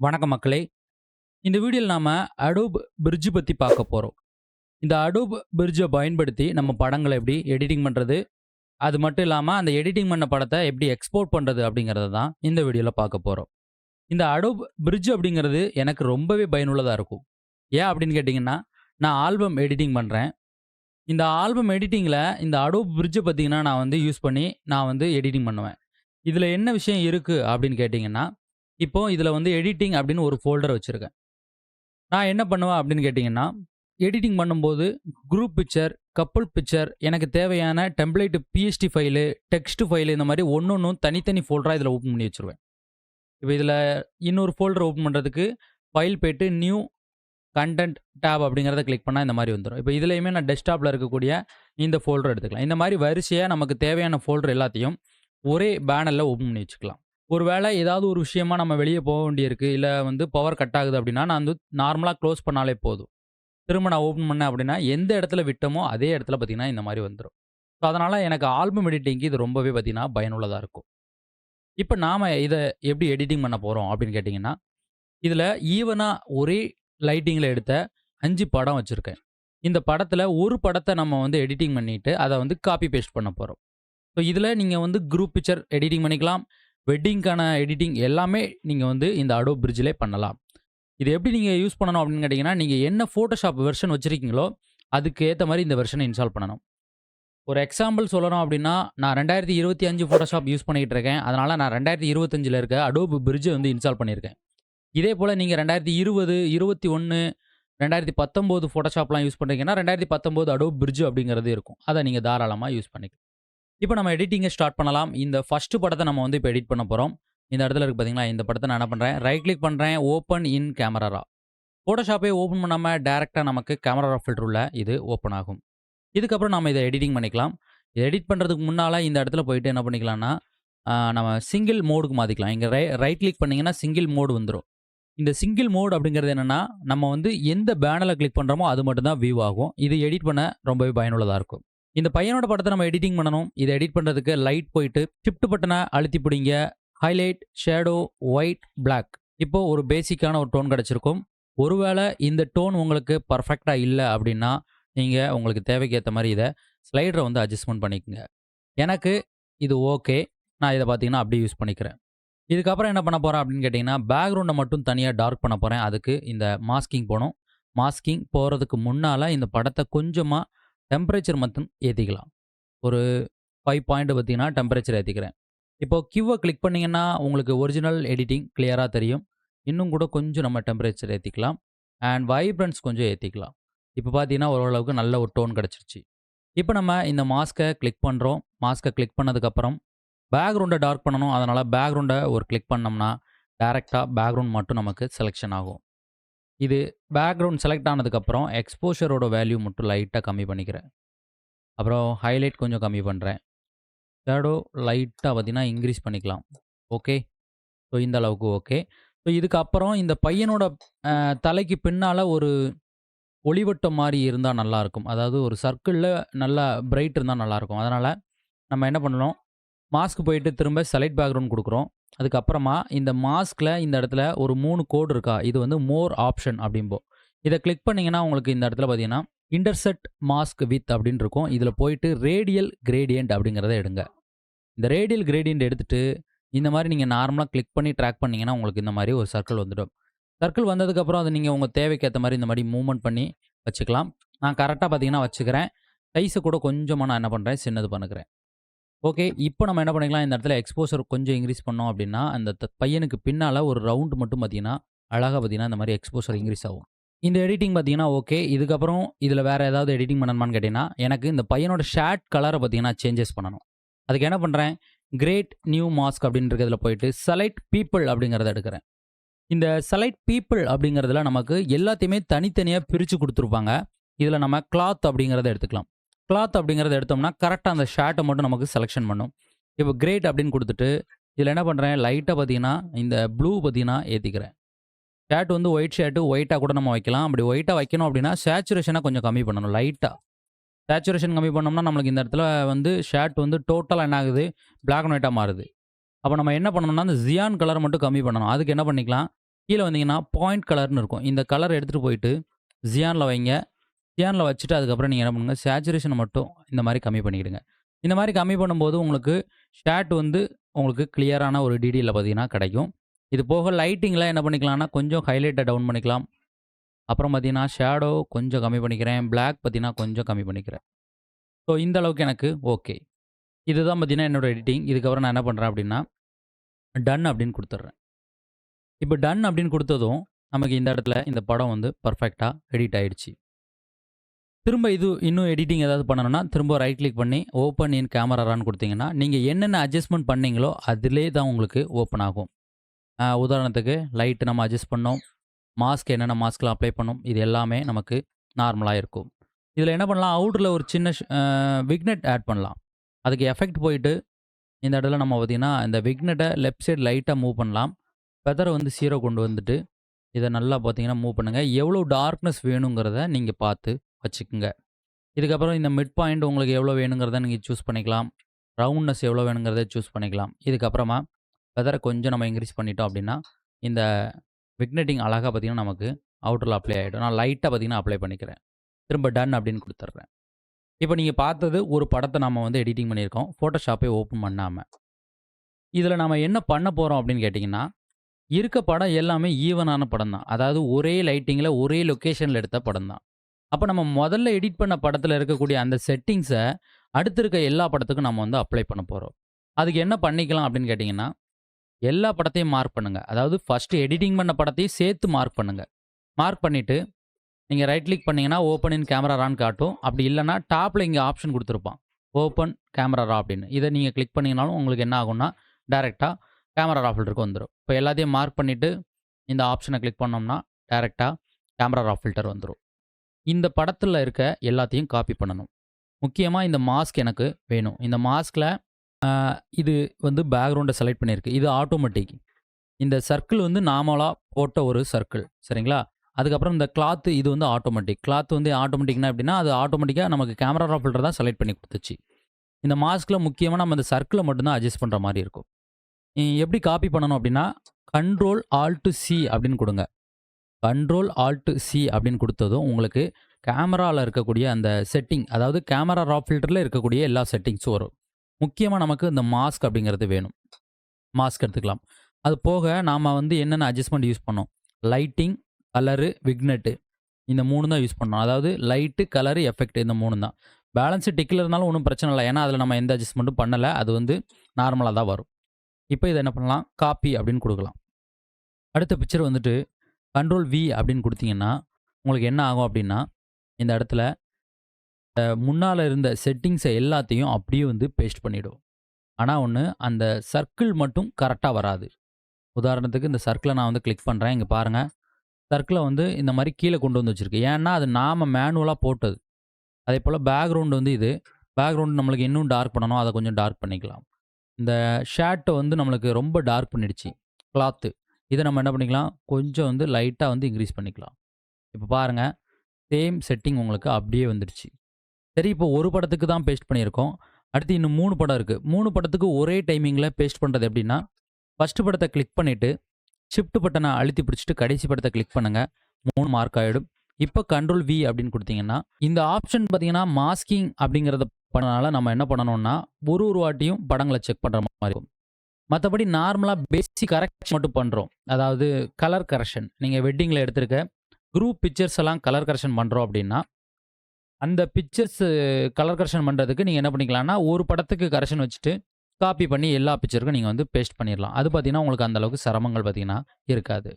வணக்கம் மக்களே. இந்த வீடியோவில் நாம் அடோப் பிரிட்ஜ் பற்றி பார்க்க போகிறோம் இந்த அடோப் பிரிட்ஜை பயன்படுத்தி நம்ம படங்களை எப்படி எடிட்டிங் பண்ணுறது அது மட்டும் இல்லாமல் அந்த எடிட்டிங் பண்ண படத்தை எப்படி எக்ஸ்போர்ட் பண்ணுறது அப்படிங்கிறத தான் இந்த வீடியோவில் பார்க்க போகிறோம் இந்த அடோப் பிரிட்ஜ் அப்படிங்கிறது எனக்கு ரொம்பவே பயனுள்ளதாக இருக்கும். ஏன் அப்படின்னு கேட்டிங்கன்னா நான் ஆல்பம் எடிட்டிங் பண்ணுறேன் இந்த ஆல்பம் எடிட்டிங்கில் இந்த அடோப் பிரிட்ஜை பார்த்திங்கன்னா நான் வந்து யூஸ் பண்ணி நான் வந்து எடிட்டிங் பண்ணுவேன். இதில் என்ன விஷயம் இருக்குது அப்படின்னு கேட்டிங்கன்னா இப்போ இதில் வந்து எடிட்டிங் அப்படின்னு ஒரு ஃபோல்டர் வச்சுருக்கேன். நான் என்ன பண்ணுவேன் அப்படின்னு கேட்டிங்கன்னா எடிட்டிங் பண்ணும்போது குரூப் பிக்சர் கப்புள் பிக்சர் எனக்கு தேவையான template PSD file text file இந்த மாதிரி ஒன்று ஒன்றும் தனித்தனி ஃபோல்டராக இதில் ஓப்பன் பண்ணி வச்சுருவேன். இப்போ இதில் இன்னொரு ஃபோல்டர் ஓப்பன் பண்ணுறதுக்கு ஃபைல் போய்ட்டு நியூ கண்டென்ட் டேப் அப்படிங்கிறத கிளிக் பண்ணால் இந்த மாதிரி வந்துடும் இப்போ இதுலேயுமே நான் டெஸ்க்டாப்பில் இருக்கக்கூடிய இந்த ஃபோல்டர் எடுத்துக்கலாம். இந்த மாதிரி வரிசையாக நமக்கு தேவையான ஃபோல்டர் எல்லாத்தையும் ஒரே பேனரில் ஓப்பன் பண்ணி வச்சுக்கலாம். ஒருவேளை ஏதாவது ஒரு விஷயமா நம்ம வெளியே போக வேண்டியிருக்கு இல்லை வந்து பவர் கட் ஆகுது அப்படின்னா நான் வந்து நார்மலாக க்ளோஸ் பண்ணாலே போதும். திரும்ப நான் ஓப்பன் பண்ணேன் அப்படின்னா எந்த இடத்துல விட்டோமோ அதே இடத்துல பார்த்தீங்கன்னா இந்த மாதிரி வந்துடும் ஸோ அதனால் எனக்கு ஆல்பம் எடிட்டிங்க்கு இது ரொம்பவே பார்த்திங்கன்னா பயனுள்ளதாக இருக்கும். இப்போ நாம் இதை எப்படி எடிட்டிங் பண்ண போகிறோம் அப்படின்னு கேட்டிங்கன்னா இதில் ஈவனாக ஒரே லைட்டிங்கில் எடுத்த அஞ்சு படம் வச்சுருக்கேன். இந்த படத்தில் ஒரு படத்தை நம்ம வந்து எடிட்டிங் பண்ணிவிட்டு அதை வந்து காப்பி பேஸ்ட் பண்ண போகிறோம் ஸோ இதில் நீங்கள் வந்து குரூப் பிக்சர் எடிட்டிங் பண்ணிக்கலாம். வெட்டிங்க்கான எடிட்டிங் எல்லாமே நீங்கள் வந்து இந்த அடோ பிரிட்ஜிலே பண்ணலாம். இது எப்படி நீங்கள் யூஸ் பண்ணணும் அப்படின்னு கேட்டிங்கன்னா நீங்கள் என்ன ஃபோட்டோஷாப் வெர்ஷன் வச்சுருக்கீங்களோ அதுக்கு ஏற்ற மாதிரி இந்த வெர்ஷனை இன்ஸ்டால் பண்ணணும். ஒரு எக்ஸாம்பிள் சொல்லணும் அப்படின்னா நான் ரெண்டாயிரத்தி இருபத்தி அஞ்சு ஃபோட்டோஷாப் யூஸ் பண்ணிகிட்டு இருக்கேன். அதனால் நான் ரெண்டாயிரத்தி இருபத்தஞ்சில் இருக்க அடோப் பிரிட்ஜை வந்து இன்ஸ்டால் பண்ணியிருக்கேன். இதே போல் நீங்கள் ரெண்டாயிரத்தி இருபது இருபத்தி ஒன்று ரெண்டாயிரத்தி பத்தொம்போது ஃபோட்டோஷாப்லாம் யூஸ் பண்ணுறீங்கன்னா ரெண்டாயிரத்தி பத்தொம்போது அடோப் பிரிட்ஜ் அப்படிங்கிறது இருக்கும். அதை நீங்கள் தாராளமாக யூஸ் பண்ணிக்கலாம். இப்போ நம்ம எடிட்டிங்கை ஸ்டார்ட் பண்ணலாம். இந்த ஃபஸ்ட்டு படத்தை நம்ம வந்து இப்போ எடிட் பண்ண போகிறோம் இந்த இடத்துல இருக்குது பார்த்தீங்களா இந்த படத்தை நான் என்ன பண்ணுறேன் ரைட் கிளிக் பண்ணுறேன் ஓப்பன் இன் கேமரா ஃபோட்டோஷாப்பே ஓப்பன் பண்ணாமல் டேரெக்டாக நமக்கு கேமரா ஃபில்டர் உள்ள இது ஓப்பன் ஆகும். இதுக்கப்புறம் நம்ம இதை எடிட்டிங் பண்ணிக்கலாம். எடிட் பண்ணுறதுக்கு முன்னால் இந்த இடத்துல போயிட்டு என்ன பண்ணிக்கலாம்னா நம்ம சிங்கிள் மோடுக்கு மாற்றிக்கலாம் இங்கே ரை ரைட் கிளிக் பண்ணிங்கன்னா சிங்கிள் மோடு வந்துடும் இந்த சிங்கிள் மோட் அப்படிங்கிறது என்னென்னா நம்ம வந்து எந்த பேனலை கிளிக் பண்ணுறோமோ அது மட்டும்தான் வியூ ஆகும். இது எடிட் பண்ண ரொம்பவே பயனுள்ளதாக இருக்கும். இந்த பையனோட படத்தை நம்ம எடிட்டிங் பண்ணணும். இதை எடிட் பண்ணுறதுக்கு லைட் போயிட்டு ஷிஃப்ட் பட்டனை அழுத்தி பிடிங்க. ஹைலைட் ஷேடோ ஒயிட் பிளாக் இப்போ ஒரு பேசிக்கான ஒரு டோன் கிடச்சிருக்கும். ஒருவேளை இந்த டோன் உங்களுக்கு பர்ஃபெக்டாக இல்லை அப்படின்னா நீங்கள் உங்களுக்கு தேவைக்கு ஏற்ற மாதிரி இதை ஸ்லைடரை வந்து அட்ஜஸ்ட்மெண்ட் பண்ணிக்கோங்க. எனக்கு இது ஓகே நான் இதை பார்த்தீங்கன்னா அப்படியே யூஸ் பண்ணிக்கிறேன். இதுக்கப்புறம் என்ன பண்ண போகிறேன் அப்படின்னு கேட்டிங்கன்னா பேக்ரவுண்டை மட்டும் தனியாக டார்க் பண்ண போகிறேன் அதுக்கு இந்த மாஸ்கிங் போகணும். மாஸ்கிங் போகிறதுக்கு முன்னால் இந்த படத்தை கொஞ்சமாக டெம்பரேச்சர் மட்டும் ஏற்றிக்கலாம் ஒரு ஃபைவ் பாயிண்ட் பார்த்தீங்கன்னா டெம்பரேச்சர் ஏற்றிக்கிறேன் இப்போ கியூவை கிளிக் பண்ணிங்கன்னா உங்களுக்கு ஒரிஜினல் எடிட்டிங் கிளியராக தெரியும். இன்னும் கூட கொஞ்சம் நம்ம டெம்பரேச்சர் ஏற்றிக்கலாம் அண்ட் வைப்ரன்ஸ் கொஞ்சம் ஏற்றிக்கலாம் இப்போ பார்த்தீங்கன்னா ஓரளவுக்கு நல்ல ஒரு டோன் கிடச்சிருச்சு. இப்போ நம்ம இந்த மாஸ்க்கை கிளிக் பண்ணுறோம் மாஸ்க்கை கிளிக் பண்ணதுக்கப்புறம் பேக்ரவுண்டை டார்க் பண்ணணும். அதனால் பேக்ரவுண்டை ஒரு கிளிக் பண்ணோம்னா டேரெக்டாக பேக்ரவுண்ட் மட்டும் நமக்கு செலெக்ஷன் ஆகும். இது பேக்ரவுண்ட் செலக்ட் ஆனதுக்கப்புறம் எக்ஸ்போஷரோட வேல்யூ மட்டும் லைட்டாக கம்மி பண்ணிக்கிறேன். அப்புறம் ஹைலைட் கொஞ்சம் கம்மி பண்ணுறேன் ஷேடோ லைட்டாக பார்த்திங்கன்னா இன்க்ரீஸ் பண்ணிக்கலாம். ஓகே ஸோ இந்த அளவுக்கு ஓகே ஸோ இதுக்கப்புறம் இந்த பையனோட தலைக்கு பின்னால் ஒரு ஒளிவட்டம் மாதிரி இருந்தால் நல்லாயிருக்கும் அதாவது ஒரு சர்க்கிளில் நல்லா பிரைட் இருந்தால் நல்லாயிருக்கும் அதனால் நம்ம என்ன பண்ணணும்? மாஸ்க் போயிட்டு திரும்ப செலக்ட் பேக்ரவுண்ட் கொடுக்குறோம். அதுக்கப்புறமா இந்த மாஸ்கில் இந்த இடத்துல ஒரு மூணு கோடு இருக்கா? இது வந்து மோர் ஆப்ஷன் அப்படிம்போம் இதை கிளிக் பண்ணிங்கன்னா உங்களுக்கு இந்த இடத்துல பார்த்தீங்கன்னா இன்டர்செட் மாஸ்க் வித் அப்படின்னு இருக்கும். இதில் போயிட்டு ரேடியல் கிரேடியன்ட் அப்படிங்கிறத எடுங்க. இந்த ரேடியல் கிரேடியன்ட் எடுத்துட்டு இந்த மாதிரி நீங்கள் நார்மலாக கிளிக் பண்ணி ட்ராக் பண்ணிங்கன்னா உங்களுக்கு இந்த மாதிரி ஒரு சர்க்கிள் வந்துடும். சர்க்கிள் வந்ததுக்கப்புறம் அதை நீங்கள் உங்கள் தேவைக்கேற்ற மாதிரி இந்த மாதிரி மூவ்மெண்ட் பண்ணி வச்சுக்கலாம். நான் கரெக்டாக பார்த்தீங்கன்னா வச்சுக்கிறேன். சைஸை கூட கொஞ்சமாக நான் என்ன பண்ணுறேன்? சின்னது பண்ணுக்கிறேன் ஓகே இப்போ நம்ம என்ன பண்ணிக்கலாம்? இந்த இடத்துல எக்ஸ்போசர் கொஞ்சம் இன்க்ரீஸ் பண்ணோம் அப்படின்னா அந்த பையனுக்கு பின்னால் ஒரு ரவுண்டு மட்டும் பார்த்தீங்கன்னா அழகாக பார்த்தீங்கன்னா இந்த மாதிரி எக்ஸ்போசர் இன்க்ரீஸ் ஆகும். இந்த எடிட்டிங் பார்த்தீங்கன்னா ஓகே. இதுக்கப்புறம் இதில் வேறு ஏதாவது எடிட்டிங் பண்ணணுமான்னு கேட்டிங்கன்னா எனக்கு இந்த பையனோட ஷேட் கலரை பார்த்தீங்கன்னா சேஞ்சஸ் பண்ணணும். அதுக்கு என்ன பண்ணுறேன் கிரேட் நியூ மாஸ்க் அப்படின்றதுல போயிட்டு செலைட் பீப்புள் அப்படிங்கிறத எடுக்கிறேன். இந்த செலைட் பீப்புள் அப்படிங்கிறதுல நமக்கு எல்லாத்தையுமே தனித்தனியாக பிரித்து கொடுத்துருப்பாங்க. இதில் நம்ம கிளாத் அப்படிங்கிறத எடுத்துக்கலாம். கிளாத் அப்படிங்கிறத எடுத்தோம்னா கரெக்டாக அந்த ஷர்ட்டை மட்டும் நமக்கு செலெக்ஷன் பண்ணும். இப்போ கிரேட் அப்படின்னு கொடுத்துட்டு இதில் என்ன பண்ணுறேன் லைட்டாக பார்த்தீங்கன்னா இந்த ப்ளூ பார்த்தீங்கன்னா ஏற்றிக்கிறேன் ஷர்ட் வந்து ஒயிட் ஷர்ட்டு ஒயிட்டாக கூட நம்ம வைக்கலாம். அப்படி ஒயிட்டாக வைக்கணும் அப்படின்னா சேச்சுரேஷனை கொஞ்சம் கம்மி பண்ணணும் லைட்டாக சேச்சுரேஷன் கம்மி பண்ணோம்னா நம்மளுக்கு இந்த இடத்துல வந்து ஷர்ட் வந்து டோட்டலாக என்ன ஆகுது? பிளாக் அண்ட் ஒயிட்டாக மாறுது. அப்போ நம்ம என்ன பண்ணணும்னா அந்த ஜியான் கலரை மட்டும் கம்மி பண்ணணும். அதுக்கு என்ன பண்ணிக்கலாம்? கீழே வந்தீங்கன்னா, பாயிண்ட் கலர்னு இருக்கும். இந்த கலர் எடுத்துகிட்டு போயிட்டு ஜியானில் வைங்க. சியான்ல வச்சுட்டு அதுக்கப்புறம் நீங்கள் என்ன பண்ணுங்கள் சேச்சுரேஷனை மட்டும் இந்த மாதிரி கம்மி பண்ணிக்கிடுங்க. இந்த மாதிரி கம்மி பண்ணும்போது உங்களுக்கு ஷேட் வந்து உங்களுக்கு கிளியரான ஒரு டிடியில் பார்த்தீங்கன்னா கிடைக்கும். இது போக லைட்டிங்கெலாம் என்ன பண்ணிக்கலாம்னா, கொஞ்சம் ஹைலைட்டை டவுன் பண்ணிக்கலாம். அப்புறம் பார்த்தீங்கன்னா, ஷேடோ கொஞ்சம் கம்மி பண்ணிக்கிறேன். பிளாக் பார்த்தீங்கன்னா, கொஞ்சம் கம்மி பண்ணிக்கிறேன். ஸோ இந்த அளவுக்கு எனக்கு ஓகே. இதுதான் பார்த்தீங்கன்னா, என்னோட எடிட்டிங். இதுக்கப்புறம் நான் என்ன பண்ணுறேன் அப்படின்னா, டன் அப்படின்னு கொடுத்துட்றேன் இப்போ டன் அப்படின்னு கொடுத்ததும் நமக்கு இந்த இடத்துல இந்த படம் வந்து பர்ஃபெக்டாக எடிட் ஆகிடுச்சு திரும்ப இது இன்னும் எடிட்டிங் ஏதாவது பண்ணணும்னா, திரும்ப ரைட் கிளிக் பண்ணி ஓப்பன் இன் கேமரா ரான்னு கொடுத்தீங்கன்னா நீங்கள் என்னென்ன அட்ஜஸ்ட்மெண்ட் பண்ணீங்களோ, அதிலே தான் உங்களுக்கு ஓப்பன் ஆகும். உதாரணத்துக்கு லைட் நம்ம அட்ஜஸ்ட் பண்ணோம். மாஸ்க் என்னென்ன மாஸ்க்லாம் அப்ளை பண்ணோம். இது எல்லாமே நமக்கு நார்மலாக இருக்கும். இதில் என்ன பண்ணலாம், அவுட்டரில் ஒரு சின்ன விக்னெட் ஆட் பண்ணலாம். அதுக்கு எஃபெக்ட் போயிட்டு, இந்த இடத்துல நம்ம பார்த்தீங்கன்னா, இந்த விக்னெட்டை லெஃப்ட் சைடு லைட்டாக மூவ் பண்ணலாம். வெதரை வந்து சீரோ கொண்டு வந்துட்டு, இதை நல்லா பார்த்தீங்கன்னா மூவ் பண்ணுங்கள் எவ்வளோ டார்க்னஸ் வேணுங்கிறத நீங்கள் பார்த்து வச்சுக்கோங்க இதுக்கப்புறம் இந்த மிட் பாயிண்ட் உங்களுக்கு எவ்வளோ வேணுங்கிறத நீங்கள் சூஸ் பண்ணிக்கலாம். ரவுண்ட்னஸ் எவ்வளோ வேணுங்கிறத சூஸ் பண்ணிக்கலாம். இதுக்கப்புறமா வெதரை கொஞ்சம் நம்ம இன்க்ரீஸ் பண்ணிட்டோம் அப்படின்னா, இந்த விக்னெட்டிங் அழகாக பார்த்தீங்கன்னா, நமக்கு அவுட்டரில் அப்ளை ஆகிடும் நான் லைட்டாக பார்த்தீங்கன்னா அப்ளை பண்ணிக்கிறேன். திரும்ப டன் அப்படின்னு கொடுத்துட்றேன் இப்போ நீங்கள் பார்த்தது ஒரு படத்தை நம்ம வந்து எடிட்டிங் பண்ணியிருக்கோம். ஃபோட்டோஷாப்பே ஓப்பன் பண்ணாமல் இதில் நம்ம என்ன பண்ண போகிறோம் அப்படின்னு கேட்டிங்கன்னா இருக்க படம் எல்லாமே ஈவனான படம் தான். அதாவது ஒரே லைட்டிங்கில் ஒரே லொக்கேஷனில் எடுத்த படம் தான். அப்போ நம்ம முதல்ல எடிட் பண்ண படத்தில் இருக்கக்கூடிய அந்த செட்டிங்ஸை அடுத்து இருக்க எல்லா படத்துக்கும் நம்ம வந்து அப்ளை பண்ண போகிறோம் அதுக்கு என்ன பண்ணிக்கலாம் அப்படின்னு கேட்டிங்கன்னா எல்லா படத்தையும் மார்க் பண்ணுங்கள் அதாவது ஃபஸ்ட்டு எடிட்டிங் பண்ண படத்தையும் சேர்த்து மார்க் பண்ணுங்கள் மார்க் பண்ணிவிட்டு நீங்கள் ரைட் கிளிக் பண்ணிங்கன்னா ஓப்பன் இன் கேமரா ரான்னு காட்டும். அப்படி இல்லைனா டாப்பில் இங்கே ஆப்ஷன் கொடுத்துருப்பான். ஓப்பன் கேமரா ரா அப்படின்னு. இதை நீங்கள் கிளிக் பண்ணிங்கனாலும் உங்களுக்கு என்ன ஆகும்னா, டேரெக்டாக கேமரா ரா ஃபில்டருக்கு வந்துடும் இப்போ எல்லாத்தையும் மார்க் பண்ணிவிட்டு இந்த ஆப்ஷனை கிளிக் பண்ணோம்னா, டேரெக்டாக கேமரா ரா ஃபில்டர் வந்துடும் இந்த படத்தில் இருக்க எல்லாத்தையும் காப்பி பண்ணணும். முக்கியமாக இந்த மாஸ்க் எனக்கு வேணும். இந்த மாஸ்கில் இது வந்து பேக்ரவுண்டை செலக்ட் பண்ணியிருக்கு. இது ஆட்டோமேட்டிக். இந்த சர்க்கிள் வந்து நாமளாக போட்ட ஒரு சர்க்கிள். சரிங்களா? அதுக்கப்புறம் இந்த கிளாத்து இது வந்து ஆட்டோமேட்டிக். கிளாத் வந்து ஆட்டோமேட்டிக்னா எப்படின்னா, அது ஆட்டோமேட்டிக்காக நமக்கு கேமரா ஃபில்டர் தான் செலக்ட் பண்ணி கொடுத்துச்சு இந்த மாஸ்கில் முக்கியமாக நம்ம இந்த சர்க்கிளை மட்டும்தான் அட்ஜஸ்ட் பண்ணுற மாதிரி இருக்கும். எப்படி காப்பி பண்ணணும் அப்படின்னா, கண்ட்ரோல் ஆல்ட் சி அப்படின்னு கொடுங்க கண்ட்ரோல் ஆல்ட் சி அப்படின்னு கொடுத்ததும் உங்களுக்கு கேமராவில் இருக்கக்கூடிய அந்த செட்டிங், அதாவது கேமரா ரா ஃபில்டரில் இருக்கக்கூடிய எல்லா செட்டிங்ஸும் வரும். முக்கியமாக நமக்கு இந்த மாஸ்க் அப்படிங்கிறது வேணும். மாஸ்க் எடுத்துக்கலாம். அது போக நாம் வந்து என்னென்ன அட்ஜஸ்ட்மெண்ட் யூஸ் பண்ணோம். லைட்டிங், கலரு, விக்னெட்டு இந்த மூணு தான் யூஸ் பண்ணோம். அதாவது லைட்டு, கலரு, எஃபெக்ட் இந்த மூணு தான். பேலன்ஸ் டிக்கில் இருந்தாலும் ஒன்றும் பிரச்சனை இல்லை ஏன்னா, அதில் நம்ம எந்த அட்ஜஸ்ட்மெண்ட்டும் பண்ணலை அது வந்து நார்மலாக தான் வரும். இப்போ இதை என்ன பண்ணலாம், காப்பி அப்படின்னு கொடுக்கலாம் அடுத்த பிக்சர் வந்துட்டு கண்ட்ரோல் வி அப்படின்னு கொடுத்தீங்கன்னா உங்களுக்கு என்ன ஆகும் அப்படின்னா, இந்த இடத்துல முன்னால் இருந்த செட்டிங்ஸை எல்லாத்தையும் அப்படியே வந்து பேஸ்ட் பண்ணிவிடும் ஆனால் ஒன்று அந்த சர்க்கிள் மட்டும் கரெக்டாக வராது. உதாரணத்துக்கு இந்த சர்க்கிளை நான் வந்து கிளிக் பண்ணுறேன் இங்கே பாருங்கள் சர்க்கிளை வந்து இந்த மாதிரி கீழே கொண்டு வந்து வச்சுருக்கு ஏன்னா, அது நாம மேனுவலாக போட்டது. அதே போல் பேக்ரவுண்டு வந்து இது. பேக்ரவுண்டு நம்மளுக்கு இன்னும் டார்க் பண்ணணும். அதை கொஞ்சம் டார்க் பண்ணிக்கலாம். இந்த ஷர்ட்டை வந்து நம்மளுக்கு ரொம்ப டார்க் பண்ணிடுச்சு. கிளாத்து இதை நம்ம என்ன பண்ணிக்கலாம், கொஞ்சம் வந்து லைட்டாக வந்து இன்க்ரீஸ் பண்ணிக்கலாம். இப்போ பாருங்கள் சேம் செட்டிங் உங்களுக்கு அப்படியே வந்துடுச்சு. சரி இப்போ ஒரு படத்துக்கு தான் பேஸ்ட் பண்ணியிருக்கோம். அடுத்து இன்னும் மூணு படம் இருக்குது மூணு படத்துக்கு ஒரே டைமிங்கில் பேஸ்ட் பண்ணுறது எப்படின்னா, ஃபஸ்ட்டு படத்தை கிளிக் பண்ணிவிட்டு ஷிஃப்ட் பட்டனை அழுத்தி பிடிச்சிட்டு கடைசி படத்தை கிளிக் பண்ணுங்கள் மூணு மார்க் ஆகிடும் இப்போ கண்ட்ரோல் வி அப்படின்னு கொடுத்தீங்கன்னா இந்த ஆப்ஷன் பார்த்தீங்கன்னா, மாஸ்கிங் அப்படிங்கிறத பண்ணனால நம்ம என்ன பண்ணணும்னா, ஒரு ஒரு வாட்டியும் படங்களை செக் பண்ணுற மாதிரி இருக்கும். மற்றபடி நார்மலாக பேசிக் கரெக்ஷன் மட்டும் பண்ணுறோம் அதாவது கலர் கரெக்ஷன். நீங்கள் வெட்டிங்கில் எடுத்திருக்க குரூப் பிக்சர்ஸ் எல்லாம் கலர் கரெக்ஷன் பண்ணுறோம் அப்படின்னா, அந்த பிக்சர்ஸ் கலர் கரெக்ஷன் பண்ணுறதுக்கு நீங்கள் என்ன பண்ணிக்கலாம்னா, ஒரு படத்துக்கு கரெக்ஷன் வச்சுட்டு, காப்பி பண்ணி எல்லா பிக்சருக்கும் நீங்கள் வந்து பேஸ்ட் பண்ணிடலாம் அது பார்த்தீங்கன்னா, உங்களுக்கு அந்தளவுக்கு சிரமங்கள் பார்த்தீங்கன்னா இருக்காது.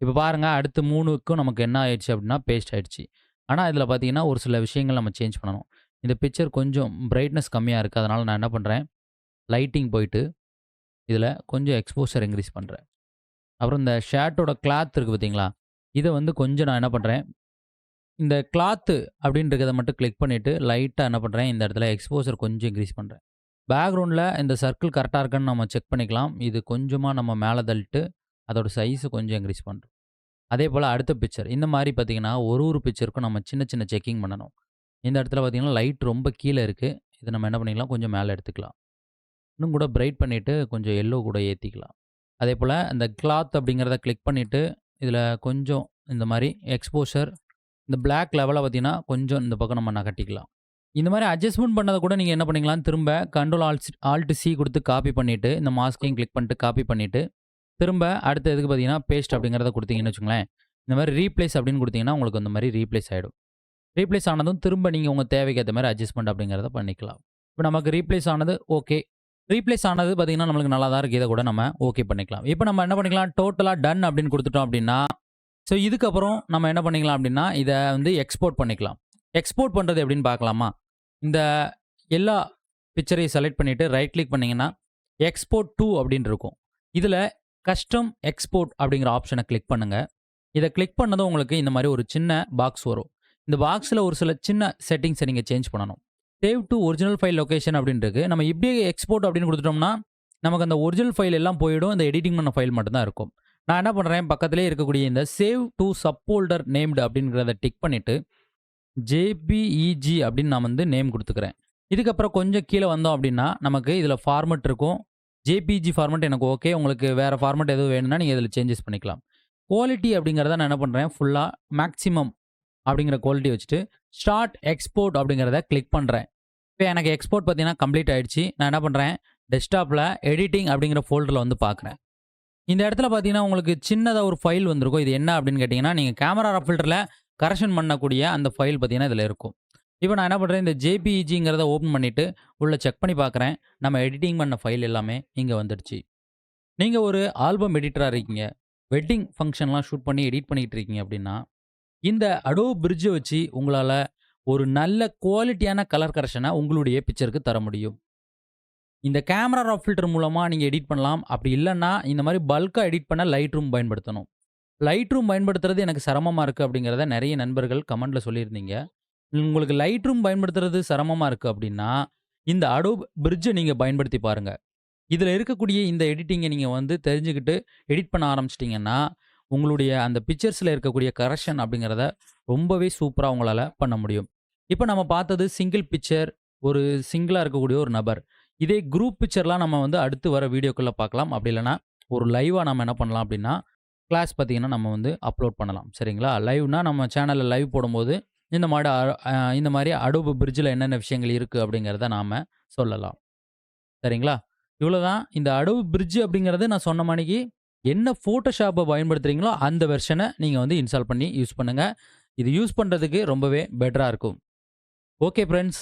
இப்போ பாருங்கள் அடுத்து மூணுக்கும் நமக்கு என்ன ஆயிடுச்சு அப்படின்னா, பேஸ்ட் ஆயிடுச்சு. ஆனால் இதில் பார்த்தீங்கன்னா, ஒரு சில விஷயங்கள் நம்ம சேஞ்ச் பண்ணணும். இந்த பிக்சர் கொஞ்சம் பிரைட்னஸ் கம்மியாக இருக்குது அதனால் நான் என்ன பண்ணுறேன் லைட்டிங் போயிட்டு, இதில் கொஞ்சம் எக்ஸ்போஷர் இன்க்ரீஸ் பண்ணுறேன் அப்புறம் இந்த ஷர்ட்டோட கிளாத் இருக்குது பார்த்தீங்களா, இதை வந்து கொஞ்சம் நான் என்ன பண்ணுறேன் இந்த கிளாத்து அப்படின்றத மட்டும் கிளிக் பண்ணிவிட்டு லைட்டாக என்ன பண்ணுறேன் இந்த இடத்துல எக்ஸ்போசர் கொஞ்சம் இன்க்ரீஸ் பண்ணுறேன் பேக்ரவுண்டில் இந்த சர்க்கிள் கரெக்டாக இருக்குன்னு நம்ம செக் பண்ணிக்கலாம். இது கொஞ்சமாக நம்ம மேலே தள்ளிட்டு, அதோட சைஸு கொஞ்சம் இன்க்ரீஸ் பண்ணுறோம் அதே போல் அடுத்த பிக்சர். இந்த மாதிரி பார்த்தீங்கன்னா, ஒரு ஒரு பிக்சருக்கும் நம்ம சின்ன சின்ன செக்கிங் பண்ணணும். இந்த இடத்துல பார்த்தீங்கன்னா, லைட் ரொம்ப கீழே இருக்குது இதை நம்ம என்ன பண்ணிக்கலாம், கொஞ்சம் மேலே எடுத்துக்கலாம். இன்னும் கூட பிரைட் பண்ணிட்டு, கொஞ்சம் எல்லோ கூட ஏற்றிக்கலாம் அதே போல் இந்த கிளாத் அப்படிங்கிறத கிளிக் பண்ணிவிட்டு இதில் கொஞ்சம் இந்த மாதிரி எக்ஸ்போஷர் இந்த பிளாக் லெவலை பார்த்தீங்கன்னா கொஞ்சம் இந்த பக்கம் நம்ம நகட்டிக்கலாம் இந்த மாதிரி அட்ஜஸ்ட்மெண்ட் பண்ணதை கூட நீங்கள் என்ன பண்ணிக்கலாம் திரும்ப கண்ட்ரோல் ஆல்ட் ஆல்ட் சி கொடுத்து காப்பி பண்ணிவிட்டு இந்த மாஸ்கையும் கிளிக் பண்ணிட்டு காப்பி பண்ணிவிட்டு திரும்ப அடுத்த இதுக்கு பார்த்தீங்கன்னா பேஸ்ட் அப்படிங்கிறத கொடுத்தீங்கன்னு வச்சுங்களேன் இந்த மாதிரி ரீப்ளேஸ் அப்படின்னு கொடுத்தீங்கன்னா உங்களுக்கு இந்த மாதிரி ரீப்ளேஸ் ஆகிடும் ரீப்ளேஸ் ஆனதும் திரும்ப நீங்கள் உங்கள் தேவைக்கு ஏற்ற மாதிரி அட்ஜஸ்ட்மெண்ட் அப்படிங்கிறத பண்ணிக்கலாம். இப்போ நமக்கு ரீப்ளேஸ் ஆனது ஓகே ரீப்ளேஸ் ஆனது பார்த்தீங்கன்னா நம்மளுக்கு நல்லா தான் இருக்குது இதை கூட நம்ம ஓகே பண்ணிக்கலாம். இப்போ நம்ம என்ன பண்ணிக்கலாம்? டோட்டலாக டன் அப்படின்னு கொடுத்துட்டோம் அப்படின்னா ஸோ இதுக்கப்புறம் நம்ம என்ன பண்ணிக்கலாம் அப்படின்னா இதை வந்து எக்ஸ்போர்ட் பண்ணிக்கலாம். எக்ஸ்போர்ட் பண்ணுறது எப்படின்னு பார்க்கலாமா? இந்த எல்லா பிக்சரையும் செலக்ட் பண்ணிவிட்டு ரைட் கிளிக் பண்ணிங்கன்னா எக்ஸ்போர்ட் டூ அப்படின்னு இருக்கும். இதில் கஸ்டம் எக்ஸ்போர்ட் அப்படிங்கிற ஆப்ஷனை கிளிக் பண்ணுங்கள் இதை கிளிக் பண்ணதும் உங்களுக்கு இந்த மாதிரி ஒரு சின்ன பாக்ஸ் வரும். இந்த பாக்ஸில் ஒரு சில சின்ன செட்டிங்ஸை நீங்கள் சேஞ்ச் பண்ணணும். Save to original file location அப்படின்றது நம்ம இப்படியே எக்ஸ்போர்ட் அப்படின்னு கொடுத்துட்டோம்னா நமக்கு அந்த ஒரிஜினல் ஃபைல் எல்லாம் போயிடும். இந்த எடிட்டிங் பண்ண ஃபைல் மட்டும்தான் இருக்கும். நான் என்ன பண்ணுறேன் பக்கத்திலே இருக்கக்கூடிய இந்த சேவ் டு சப்போல்டர் நேம்டு அப்படிங்கிறத டிக் பண்ணிவிட்டு ஜேபிஇஜி அப்படின்னு நான் வந்து நேம் கொடுத்துக்கிறேன். இதுக்கப்புறம் கொஞ்சம் கீழே வந்தோம் அப்படின்னா நமக்கு இதில் ஃபார்மெட் இருக்கும். ஜேபிஜி ஃபார்மெட் எனக்கு ஓகே உங்களுக்கு வேறு ஃபார்மெட் எதுவும் வேணும்னா நீங்கள் இதில் சேஞ்சஸ் பண்ணிக்கலாம். குவாலிட்டி அப்படிங்கிறத நான் என்ன பண்ணுறேன் ஃபுல்லாக மேக்ஸிமம் அப்படிங்கிற குவாலிட்டி வச்சுட்டு ஸ்டார்ட் எக்ஸ்போர்ட் அப்படிங்கிறத கிளிக் பண்ணுறேன் இப்போ எனக்கு எக்ஸ்போர்ட் பார்த்தீங்கன்னா கம்ப்ளீட் ஆகிடுச்சு நான் என்ன பண்ணுறேன் டெஸ்க்டாப்பில் எடிட்டிங் அப்படிங்கிற ஃபோல்டரில் வந்து பார்க்குறேன். இந்த இடத்துல பார்த்தீங்கன்னா உங்களுக்கு சின்னதாக ஒரு ஃபைல் வந்திருக்கும். இது என்ன அப்படின்னு கேட்டிங்கன்னா நீங்கள் கேமரா ஃபில்டரில் கரெக்ஷன் பண்ணக்கூடிய அந்த ஃபைல் பார்த்தீங்கன்னா இதில் இருக்கும். இப்போ நான் என்ன பண்ணுறேன் இந்த ஜேபிஇஜிங்கிறத ஓப்பன் பண்ணிவிட்டு உள்ளே செக் பண்ணி பார்க்குறேன். நம்ம எடிட்டிங் பண்ண ஃபைல் எல்லாமே இங்கே வந்துடுச்சு. நீங்கள் ஒரு ஆல்பம் எடிட்டராக இருக்கீங்க. வெட்டிங் ஃபங்க்ஷன்லாம் ஷூட் பண்ணி எடிட் பண்ணிகிட்டு இருக்கீங்க அப்படின்னா இந்த அடோ பிரிட்ஜை வச்சு உங்களால் ஒரு நல்ல குவாலிட்டியான கலர் கரெக்ஷனை உங்களுடைய பிக்சருக்கு தர முடியும். இந்த கேமரா ராப் ஃபில்டர் மூலமாக நீங்கள் எடிட் பண்ணலாம். அப்படி இல்லைன்னா இந்த மாதிரி பல்காக எடிட் பண்ண லைட் ரூம் பயன்படுத்தணும். லைட் ரூம் பயன்படுத்துறது எனக்கு சிரமமாக இருக்குது அப்படிங்கிறத நிறைய நண்பர்கள் கமெண்டில் சொல்லியிருந்தீங்க. உங்களுக்கு லைட் ரூம் பயன்படுத்துறது சிரமமாக இருக்குது அப்படின்னா இந்த அடோப் பிரிட்ஜை நீங்கள் பயன்படுத்தி பாருங்கள் இதில் இருக்கக்கூடிய இந்த எடிட்டிங்கை நீங்கள் வந்து தெரிஞ்சுக்கிட்டு எடிட் பண்ண ஆரம்பிச்சிட்டிங்கன்னா உங்களுடைய அந்த பிக்சர்ஸில் இருக்கக்கூடிய கரெக்ஷன் அப்படிங்கிறத ரொம்பவே சூப்பராக உங்களால் பண்ண முடியும். இப்போ நம்ம பார்த்தது சிங்கிள் பிக்சர் ஒரு சிங்கிளாக இருக்கக்கூடிய ஒரு நபர். இதே குரூப் பிக்சர்லாம் நம்ம வந்து அடுத்து வர வீடியோக்குள்ளே பார்க்கலாம். அப்படி இல்லைன்னா ஒரு லைவாக நம்ம என்ன பண்ணலாம் அப்படின்னா கிளாஸ் பார்த்தீங்கன்னா நம்ம வந்து அப்லோட் பண்ணலாம். சரிங்களா? லைவ்னா நம்ம சேனலில் லைவ் போடும்போது இந்த மாதிரி இந்த மாதிரி அடோபு பிரிட்ஜில் என்னென்ன விஷயங்கள் இருக்குது அப்படிங்கிறத நாம் சொல்லலாம். சரிங்களா? இவ்வளோதான் இந்த அடோபு பிரிட்ஜ் அப்படிங்கிறது நான் சொன்ன மணிக்கு என்ன ஃபோட்டோஷாப்பை பயன்படுத்துகிறீங்களோ அந்த வெர்ஷனை நீங்கள் வந்து இன்ஸ்டால் பண்ணி யூஸ் பண்ணுங்கள் இது யூஸ் பண்ணுறதுக்கு ரொம்பவே பெட்டராக இருக்கும். Okay friends